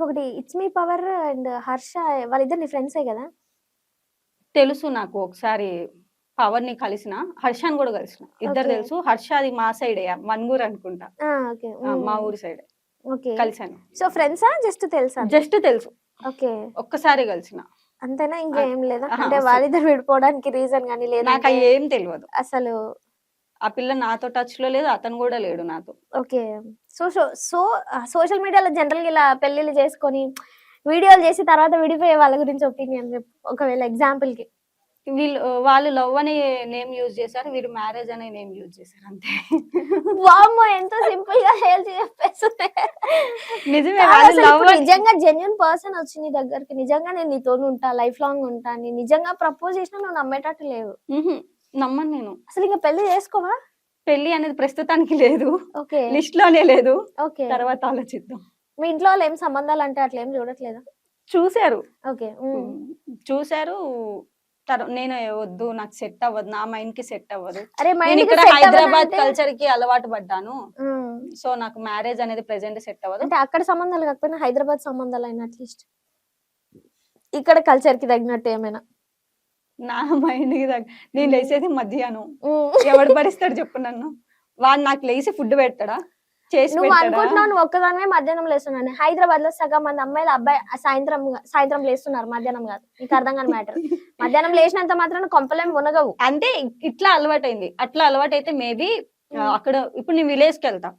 ఇంకొకటి it's me power and Harsha వాళ్ళిద్దరు నీ ఫ్రెండ్సే కదా? తెలుసు నాకు ఒకసారి పవర్ని కలిసిన హర్షాన్ని కూడా కలిసిన. ఇద్దరు Okay. తెలుసు. హర్ష అది మా సైడ్ మన్గూర్ అనుకుంటా. ఓకే. ఆ, మా ఊరి సైడ్. ఓకే. కలిసాను సో ఫ్రెండ్సా జస్ట్ తెలుసా? జస్ట్ తెలుసు. ఓకే. ఒక్కసారి కలిసిన. అంతేనా? ఇంకేం లేదా? ఆహా, అంటే అసలు- వాళ్ళిద్దరు విడిపోవడానికి రీజన్ కానీ నాకు లేదా అవి ఏం తెలియదు. అసలు ఆ పిల్ల నాతో టచ్లో లేదు అతను కూడా లేడు నాతో. ఓకే. సో సో సోషల్ మీడియాలో జనరల్గా ఇలా పెళ్ళిళ్ళు చేసుకొని వీడియోలు చేసి తర్వాత విడిపోయే వాళ్ళ గురించి ఒపీనియన్ చెప్పు ఒకవేళ ఎగ్జాంపుల్కి వీళ్ళు వాళ్ళు లవ్ అనే నేమ్ యూజ్ చేశారు వీరు మ్యారేజ్ అనే నేమ్ యూజ్ చేశారు అంతే. వామ్మో ఎంత సింపుల్గా చెప్పేస్తుంది నిజమే లవ్ ఇప్పుడు నిజంగా జెన్యున్ పర్సన్ వచ్చి నీ దగ్గరికి నిజంగా నేను నీతో ఉంటా లైఫ్ లాంగ్ ఉంటా నీ నిజంగా ప్రపోజ్ చేసినా నువ్వు నమ్మేటట్టు లేవు. నమ్మను నేను. అసలు ఇంకా పెళ్ళి చేసుకోవా? పెళ్ళి అనేది ప్రస్తుతానికి లేదు. ఓకే. లిస్ట్లోనే లేదు. ఓకే. తర్వాత ఆలోచిద్దాం. మీ ఇంట్లో వాళ్ళు ఏం సంబంధాలు అంటే అట్లా ఏం చూడట్లేదా? చూశారు. ఓకే. చూశారు. తర్- నేను వద్దు నాకు సెట్ అవ్వదు నా మైండ్కి సెట్ అవ్వదు. అరే నేను మైండ్ ఇక్కడ హైదరాబాద్ కల్చర్కి అలవాటు పడ్డాను. సో నాకు మ్యారేజ్ అనేది ప్రెసెంట్ సెట్ అవ్వదు. అంటే అక్కడ సంబంధాలు కాకపోయినా హైదరాబాద్ సంబంధాలు అయినా అట్లీస్ట్. ఇక్కడ కల్చర్కి తగినట్టు ఏమైనా. నా మైండ్కి నేను లేచేది మధ్యాహ్నం. ఎవడు భరిస్తాడు చెప్పు నన్ను. వాడు నాకు లేచి ఫుడ్ పెడతాడా? చేసి నువ్వు అనుకుంటున్నావు నువ్వు ఒక్కదానివే మధ్యాహ్నం లేస్తున్నాను హైదరాబాద్లో సగం మంది అమ్మాయిలు అబ్బాయి సాయంత్రం సాయంత్రం లేస్తున్నారు మధ్యాహ్నం కాదు. నీకు అర్థం కాని మ్యాటర్. మధ్యాహ్నం లేచినంత మాత్రం కొంపలేం మునగవు. అంటే ఇట్లా అలవాటైంది. అట్లా అలవాటైతే మేబీ. అక్కడ ఇప్పుడు నేను విలేజ్కి వెళ్తా.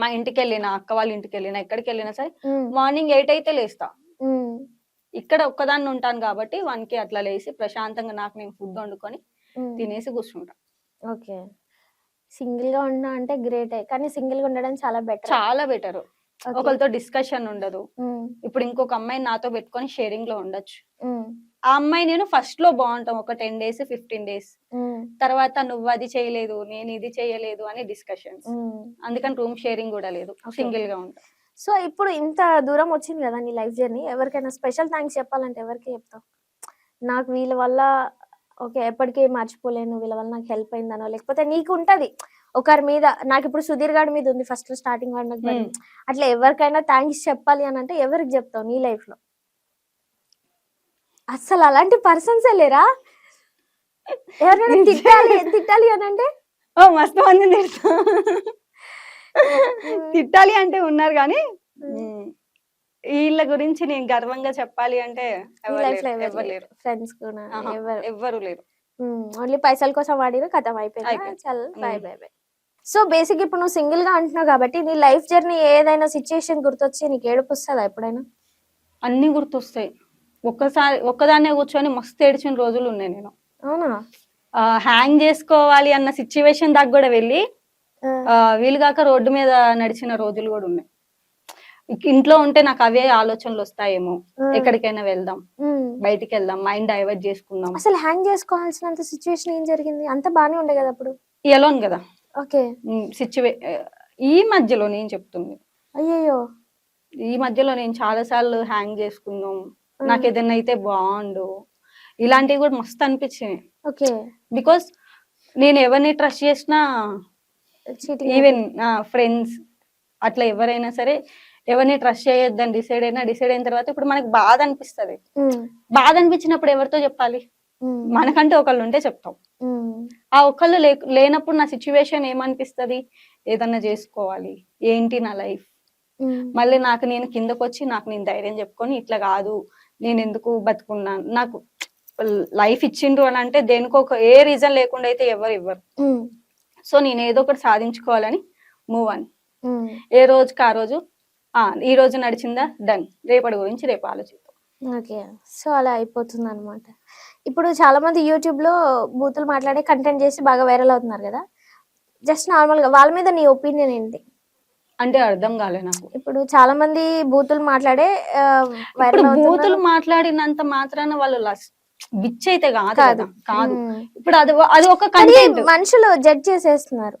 మా ఇంటికి వెళ్ళినా అక్క వాళ్ళ ఇంటికి వెళ్ళినా ఎక్కడికి వెళ్ళినా సరే. మార్నింగ్ ఎయిట్ అయితే లేస్తా. ఇక్కడ ఒక్కదాన్ని ఉంటాను కాబట్టి వన్కి అట్లా లేసి ప్రశాంతంగా నాకు నేను ఫుడ్ వండుకొని. తినేసి కూర్చుంటా. ఓకే. సింగిల్గా ఉన్నా అంటే గ్రేటే కానీ సింగిల్గా ఉండడం చాలా బెటర్ చాలా బెటర్ ఒకరితో డిస్కషన్ ఉండదు. ఇప్పుడు ఇంకొక అమ్మాయి నాతో పెట్టుకొని షేరింగ్లో ఉండొచ్చు. ఆ అమ్మాయి నేను ఫస్ట్లో బాగుంటాం ఒక టెన్ డేస్ ఫిఫ్టీన్ డేస్ తర్వాత నువ్వు అది చేయలేదు నేను ఇది చేయలేదు అని డిస్కషన్స్ అందుకని రూమ్ షేరింగ్ కూడా లేదు. సింగిల్గా ఉంటా. సో ఇప్పుడు ఇంత దూరం వచ్చింది కదా నీ లైఫ్ జర్నీ. ఎవరికైనా స్పెషల్ థ్యాంక్స్ చెప్పాలంటే ఎవరికి చెప్తావు? నాకు వీళ్ళ వల్ల ఓకే ఎప్పటికీ మర్చిపోలేను. వీళ్ళ వల్ల నాకు హెల్ప్ అయిందనో లేకపోతే నీకు ఉంటది. ఒకరి మీద నాకు ఇప్పుడు సుధీర్ గారి మీద ఉంది ఫస్ట్ స్టార్టింగ్ వాడికి. అట్లా ఎవరికైనా థ్యాంక్స్ చెప్పాలి అని అంటే ఎవరికి చెప్తావు నీ లైఫ్లో? అసలు అలాంటి పర్సన్స్ లేరా? ఎవరైనా. తిట్టాలి తిట్టాలి అని అంటే? ఓ మస్తు మంది తిడతా. తిట్టాలి అంటే ఉన్నారు కానీ వీళ్ళ గురించి నేను గర్వంగా చెప్పాలి అంటే ఫ్రెండ్స్ కూడా ఎవరు. లేరు. ఓన్లీ పైసల కోసం వాడిన కథం అయిపోయింది. చల్. బాయ్ బాయ్ సో బేసిక్ ఇప్పుడు నువ్వు సింగిల్గా అంటున్నావు కాబట్టి నీ లైఫ్ జర్నీ ఏదైనా సిచ్యుయేషన్ గుర్తొచ్చి నీకు ఏడుపు వస్తుందా ఎప్పుడైనా? అన్ని గుర్తొస్తాయి. ఒక్కసారి ఒక్కదాన్నే కూర్చొని మస్తు ఏడ్చిన రోజులు ఉన్నాయి నేను. అవునా? హ్యాంగ్ చేసుకోవాలి అన్న సిచ్యువేషన్ దాకా కూడా వెళ్ళి వీలుగాక రోడ్డు మీద నడిచిన రోజులు కూడా ఉన్నాయి. ఇంట్లో ఉంటే నాకు అవే ఆలోచనలు వస్తాయేమో. ఎక్కడికైనా వెళ్దాం. బయటికి వెళ్దాం మైండ్ డైవర్ట్ చేసుకుందాం. అసలు హ్యాంగ్ చేసుకోవాల్సినంత సిచ్యువేషన్ ఏం జరిగింది? అంత బానే ఉండే కదా అప్పుడు? ఎలోన్ కదా? ఓకే. సిచ్యువే ఈ మధ్యలో నేను చెప్తుంది. అయ్యయ్యో. ఈ మధ్యలో నేను చాలా సార్లు హ్యాంగ్ చేసుకుందాం. నాకు ఏదైనా అయితే బాగుండు. ఇలాంటివి కూడా మస్తు అనిపించినాయి. ఓకే. బికాస్ నేను ఎవరిని ట్రస్ట్ చేసినా ఈవెన్ ఫ్రెండ్స్ అట్లా ఎవరైనా సరే ఎవరిని ట్రస్ట్ చేయొద్దని డిసైడ్ అయినా డిసైడ్ అయిన తర్వాత ఇప్పుడు మనకి బాధ అనిపిస్తది. బాధ అనిపించినప్పుడు ఎవరితో చెప్పాలి? మనకంటే ఒకళ్ళు ఉంటే చెప్తాం. ఆ ఒకళ్ళు లేనప్పుడు నా సిచ్యువేషన్ ఏమనిపిస్తది? ఏదన్నా చేసుకోవాలి. ఏంటి నా లైఫ్ మళ్ళీ నాకు నేను కిందకు వచ్చి నాకు నేను ధైర్యం చెప్పుకొని ఇట్లా కాదు. నేను ఎందుకు బతుకున్నాను? నాకు లైఫ్ ఇచ్చిండ్రు అని అంటే దేనికో ఒక ఏ రీజన్ లేకుండా అయితే ఎవరు ఇవ్వరు. సో నేను ఏదో ఒకటి సాధించుకోవాలని మూవ్ అని ఏ రోజుకి ఆ రోజు? ఆ ఈ రోజు నడిచిందా? డన్ రేపటి గురించి రేపు ఆలోచిద్దాం. ఓకే. సో అలా అయిపోతుంది అనమాట ఇప్పుడు చాలా మంది యూట్యూబ్లో బూతులు మాట్లాడే కంటెంట్ చేసి బాగా వైరల్ అవుతున్నారు కదా? జస్ట్ నార్మల్గా వాళ్ళ మీద నీ ఒపీనియన్ ఏంటి? అంటే అర్థం కాలే నాకు. ఇప్పుడు చాలా మంది బూతులు మాట్లాడే వైరల్ బూతులు మాట్లాడినంత మాత్రాన వాళ్ళు బిచ్ అయితే కాదు కాదు. ఇప్పుడు అది అది ఒక కంటెంట్ మనుషులు జడ్జ్ చేసేస్తున్నారు.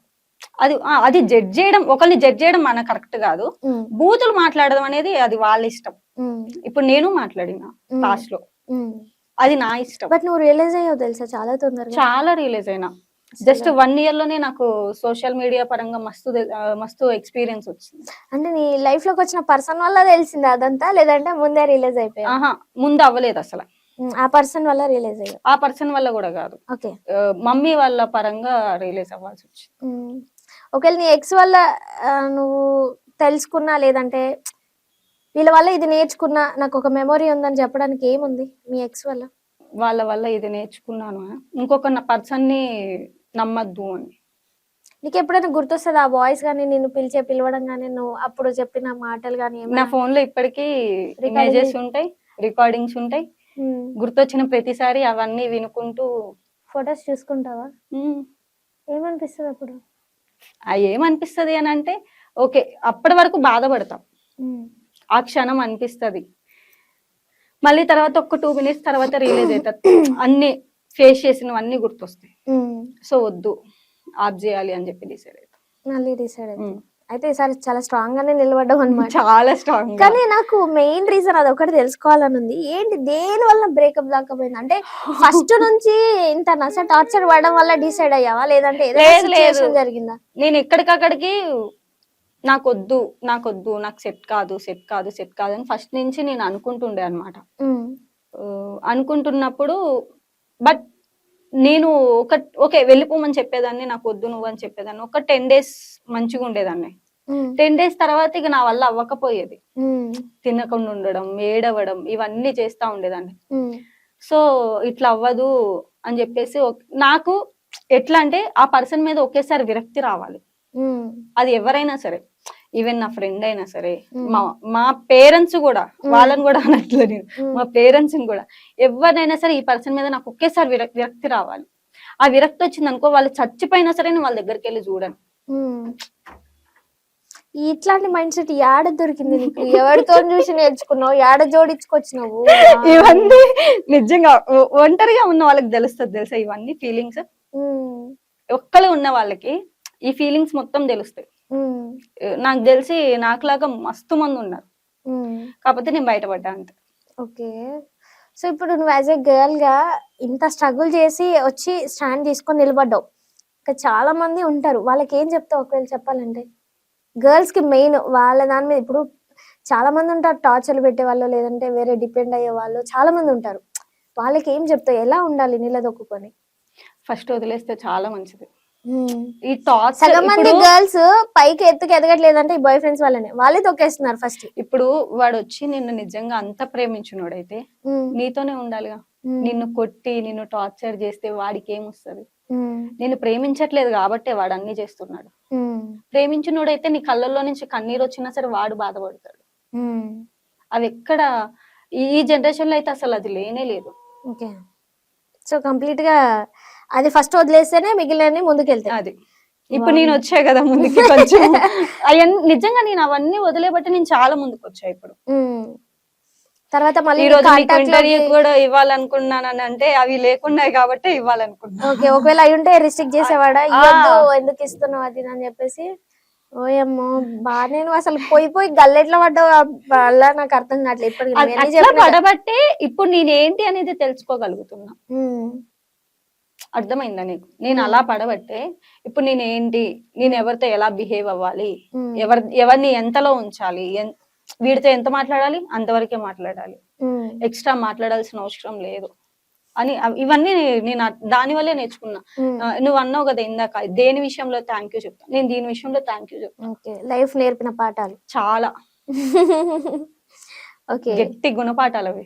అది అది జడ్జ్ చేయడం ఒకరిని జడ్జ్ చేయడం మన కరెక్ట్ కాదు. బూతులు మాట్లాడడం అనేది అది వాళ్ళ ఇష్టం. ఇప్పుడు నేను మాట్లాడిన లాస్ట్లో. అది నా ఇష్టం. బట్ నువ్వు రియలైజ్ అయ్యావు తెలుసా? చాలా తొందరగా. చాలా రియలైజ్ అయినా. జస్ట్ వన్ ఇయర్లోనే నాకు సోషల్ మీడియా పరంగా మస్తు మస్తు ఎక్స్పీరియన్స్ వచ్చింది. అంటే నీ లైఫ్లోకి వచ్చిన పర్సన్ వల్ల తెలిసింది అదంతా? లేదంటే ముందే రిలీజ్ అయిపోయా ముందు అవ్వలేదు అసలు. ఆ పర్సన్ వల్ల రిలీజ్ అయ్యా ఆ పర్సన్ వల్ల కూడా కాదు. ఓకే. మమ్మీ వాళ్ళ పరంగా రిలీజ్ అవ్వాల్సి వచ్చింది. ఒకవేళ నీ ఎక్స్ వల్ల నువ్వు తెలుసుకున్నా లేదంటే వీళ్ళ వల్ల ఇది నేర్చుకున్నా నాకు ఒక మెమొరీ ఉందని చెప్పడానికి ఏముంది మీ ఎక్స్ వల్ల? వాళ్ళ వల్ల ఇది నేర్చుకున్నాను. ఇంకొక పర్సన్ని నమ్మద్దు అని. నీకు ఎప్పుడైనా గుర్తొస్తుంది ఆ వాయిస్ కానీ నిన్ను పిలిచే పిలవడం కానీ నువ్వు అప్పుడు చెప్పిన మాటలు కానీ నా ఫోన్లో ఇప్పటికీ ఇమేజెస్ ఉంటాయి రికార్డింగ్స్ ఉంటాయి. గుర్తొచ్చిన ప్రతిసారి అవన్నీ వినుకుంటూ ఫొటోస్ చూసుకుంటావా? "ఉమ్, ఏమనిపిస్తుంది అప్పుడు? ఆ ఏమనిపిస్తది అని అంటే ఓకే అప్పటి వరకు బాధపడతాం. ఆ క్షణం అనిపిస్తది. మళ్ళీ తర్వాత ఒక టూ మినిట్స్ తర్వాత రియలైజ్ అవుతుంది అన్ని ఫేస్ చేసినవన్నీ గుర్తొస్తాయి. సో వద్దు ఆఫ్ చేయాలి అని చెప్పి డిసైడ్ అవుతాం మళ్ళీ డిసైడ్ అయితే. అయితే ఈసారి చాలా స్ట్రాంగ్ గానే నిలబడ్డాం అనమాట చాలా స్ట్రాంగ్ కానీ నాకు మెయిన్ రీజన్ అది ఒకటి తెలుసుకోవాలని ఉంది. ఏంటి దేని వల్ల బ్రేకప్ దాకా పోయింది? అంటే ఫస్ట్ నుంచి ఇంత నస టార్చర్ పడడం వల్ల డిసైడ్ అయ్యావా? లేదంటే ఏదైనా జరిగిందా? నేను ఎక్కడికక్కడికి నాకొద్దు నాకొద్దు నాకు సెట్ కాదు సెట్ కాదు సెట్ కాదు అని ఫస్ట్ నుంచి నేను అనుకుంటుండే అనమాట. అనుకుంటున్నప్పుడు బట్ నేను ఒక ఓకే వెళ్ళిపోమని చెప్పేదాన్ని నాకు వద్దు నువ్వు అని చెప్పేదాన్ని ఒక టెన్ డేస్ మంచిగా ఉండేదాన్ని. టెన్ డేస్ తర్వాత ఇక నా వల్ల అవ్వకపోయేది. తినకుండా ఉండడం ఏడవడం ఇవన్నీ చేస్తా ఉండేదాన్ని. సో ఇట్లా అవ్వదు అని చెప్పేసి నాకు ఎట్లా అంటే ఆ పర్సన్ మీద ఒకేసారి విరక్తి రావాలి. అది ఎవరైనా సరే ఈవెన్ నా ఫ్రెండ్ అయినా సరే. మా మా పేరెంట్స్ కూడా వాళ్ళని కూడా అనట్లేదు నేను. మా పేరెంట్స్ కూడా ఎవరినైనా సరే ఈ పర్సన్ మీద నాకు ఒకేసారి విరక్- విరక్తి రావాలి ఆ విరక్తి వచ్చింది అనుకో వాళ్ళు చచ్చిపోయినా సరే నేను వాళ్ళ దగ్గరికి వెళ్ళి చూడను. ఇట్లాంటి మైండ్ సెట్ యాడ దొరికింది నీకు ఎవరితో చూసి నేర్చుకున్నావు యాడ జోడించుకొచ్చినావు ఇవన్నీ నిజంగా ఒంటరిగా ఉన్న వాళ్ళకి తెలుస్తుంది తెలుసా ఇవన్నీ ఫీలింగ్స్. ఒక్కలే ఉన్న వాళ్ళకి ఈ ఫీలింగ్స్ మొత్తం తెలుస్తాయి. నాకు తెలిసి నాకులాగా మస్తు మంది ఉన్నారు. కాకపోతే నేను బయటపడ్డా అంతే. ఓకే. సో ఇప్పుడు నువ్వు యాజ్ ఎ గర్ల్గా ఇంత స్ట్రగుల్ చేసి వచ్చి స్టాండ్ తీసుకొని నిలబడ్డావు. ఇంకా చాలా మంది ఉంటారు. వాళ్ళకి ఏం చెప్తావు ఒకవేళ చెప్పాలంటే? గర్ల్స్కి మెయిన్ వాళ్ళ దాని మీద ఇప్పుడు చాలా మంది ఉంటారు టార్చర్లు పెట్టే వాళ్ళు లేదంటే వేరే డిపెండ్ అయ్యే వాళ్ళు. చాలా మంది ఉంటారు. వాళ్ళకి ఏం చెప్తావు? ఎలా ఉండాలి నిలదొక్కుని ఫస్ట్ వదిలేస్తే చాలా మంచిది. ఈ టార్చర్ సగం మంది గర్ల్స్ పైకి ఎత్తుకు ఎదగట్లేదంటే ఈ బాయ్ ఫ్రెండ్స్ వాళ్ళనే. వాళ్ళే తొక్కేస్తున్నారు ఫస్ట్ ఇప్పుడు వాడు వచ్చి నిన్ను నిజంగా అంత ప్రేమించినోడైతే నీతోనే ఉండాలిగా. నిన్ను కొట్టి నిన్ను టార్చర్ చేస్తే వాడికి ఏమొస్తుంది నిన్ను ప్రేమించట్లేదు కాబట్టే వాడు అన్ని చేస్తున్నాడు ప్రేమించినోడైతే నీ కళ్ళల్లో నుంచి కన్నీరు వచ్చినా సరే వాడు బాధపడతాడు. అవి ఎక్కడ ఈ జనరేషన్లో అయితే అసలు అది లేనే లేదు. ఓకే. సో కంప్లీట్గా అది ఫస్ట్ వదిలేస్తేనే మిగిలిన ముందుకెళ్తాయి. అది. ఇప్పుడు నేను వచ్చా కదా ముందుకి కొంచెం. అవన్నీ నిజంగా నేను అవన్నీ వదిలేబట్టి నేను చాలా ముందుకు వచ్చా ఇప్పుడు. తర్వాత మళ్ళీ ఈ రోజు మీకు ఇంటర్వ్యూ కూడా ఇవ్వాలనుకున్నాను అంటే అవి లేకున్నాయి కాబట్టి ఇవ్వాలనుకున్నా ఓకే ఒకవేళ అయి ఉంటే రిస్ట్రిక్ట్ చేసేవాడా? ఎందుకు ఇస్తున్నావు అది అని చెప్పేసి? ఓయమ్మో బా నేను అసలు పోయి పోయి గల్లెట్లో పడ్డావు వల్ల నాకు అర్థం కావట్లేదు చెప్పినా- పడబట్టే ఇప్పుడు నేనేంటి అనేది తెలుసుకోగలుగుతున్నా. అర్థమైందా నీకు? నేను అలా పడబట్టే ఇప్పుడు నేనేంటి? నేను ఎవరితో ఎలా బిహేవ్ అవ్వాలి. ఎవరి ఎవరిని ఎంతలో ఉంచాలి? వీడితో ఎంత మాట్లాడాలి? అంతవరకే మాట్లాడాలి. ఎక్స్ట్రా మాట్లాడాల్సిన అవసరం లేదు. అని ఇవన్నీ నేను దాని వల్లే నేర్చుకున్నా. నువ్వు అన్నావు కదా ఇందాక దేని విషయంలో థ్యాంక్ యూ చెప్తాను నేను దీని విషయంలో థ్యాంక్ యూ చెప్తాను లైఫ్ నేర్పిన పాఠాలు. చాలా. ఓకే. గట్టి గుణపాఠాలు అవి.